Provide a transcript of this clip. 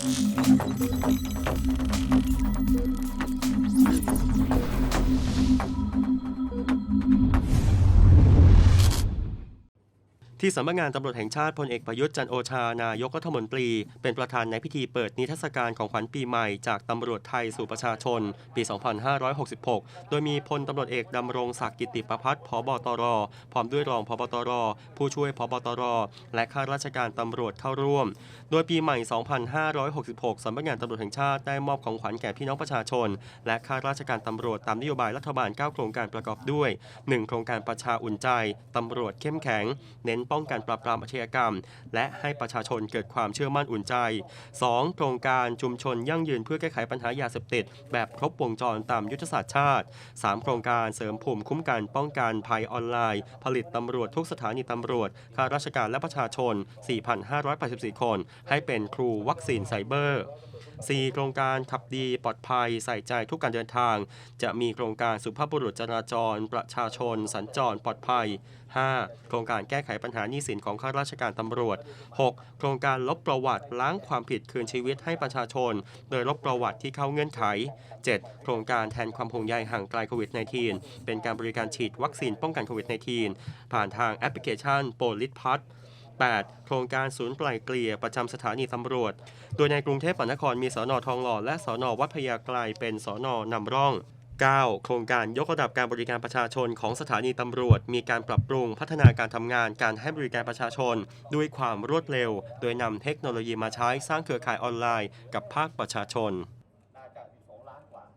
Thank you. ที่สำนักงานตำรวจแห่งชาติพลเอกประยุทธ์จันโอชานายกรัฐมนตรี เป็นประธานในพิธีเปิดนิทรรศการของขวัญปีใหม่จากตำรวจไทยสู่ประชาชน ปี 2566 โดยมีพลตำรวจเอกดำรงศักดิ์กิติประพัฒน์ผบตร พร้อมด้วยรองพบตร ผู้ช่วยพบตร และข้าราชการตำรวจเข้าร่วม โดยปีใหม่ 2566 สำนักงานตำรวจแห่งชาติได้มอบของขวัญแก่พี่น้องประชาชน และข้าราชการตำรวจตามนโยบายรัฐบาล 9 โครงการประกอบด้วย 1 โครงการประชาอุ่นใจตำรวจเข้มแข็ง เน้นป้องกันปราบปรามอาชญากรรม และให้ประชาชนเกิดความเชื่อมั่นอุ่นใจ 2. โครงการชุมชนยั่งยืนเพื่อแก้ไขปัญหายาเสพติด แบบครบวงจรตามยุทธศาสตร์ชาติ 3 โครงการเสริมภูมิคุ้มกันป้องกันภัยออนไลน์ ผลิตตำรวจทุกสถานีตำรวจข้าราชการและประชาชน 4,584 คน ให้เป็นครูวัคซีนไซเบอร์ 4 โครงการขับดีปลอดภัยใส่ใจทุกการเดินทาง จะมีโครงการสุภาพบุรุษจราจร ประชาชน สัญจรปลอดภัย 5. โครงการแก้ไขปัญหาหนี้สินของข้าราชการตำรวจ 6. โครงการลบประวัติล้างความผิดคืนชีวิตให้ประชาชน โดยลบประวัติที่เข้าเงื่อนไข 7. โครงการแทนความห่วงใยห่างไกลโควิด -19 เป็นการบริการฉีดวัคซีนป้องกันโควิด -19 ผ่านทางแอปพลิเคชันโปลิสพัท 8. โครงการศูนย์ไกล่เกลี่ยประจำสถานีตำรวจ โดยในกรุงเทพมหานครมีสอนอทองหล่อและสอนอวัดพญาไกลเป็นสอนอนำร่อง 9. โครงการยกระดับการบริการประชาชนของสถานีตำรวจ มีการปรับปรุงพัฒนาการทำงานการให้บริการประชาชน ด้วยความรวดเร็ว โดยนำเทคโนโลยีมาใช้สร้างเครือข่ายออนไลน์ กับภาคประชาชน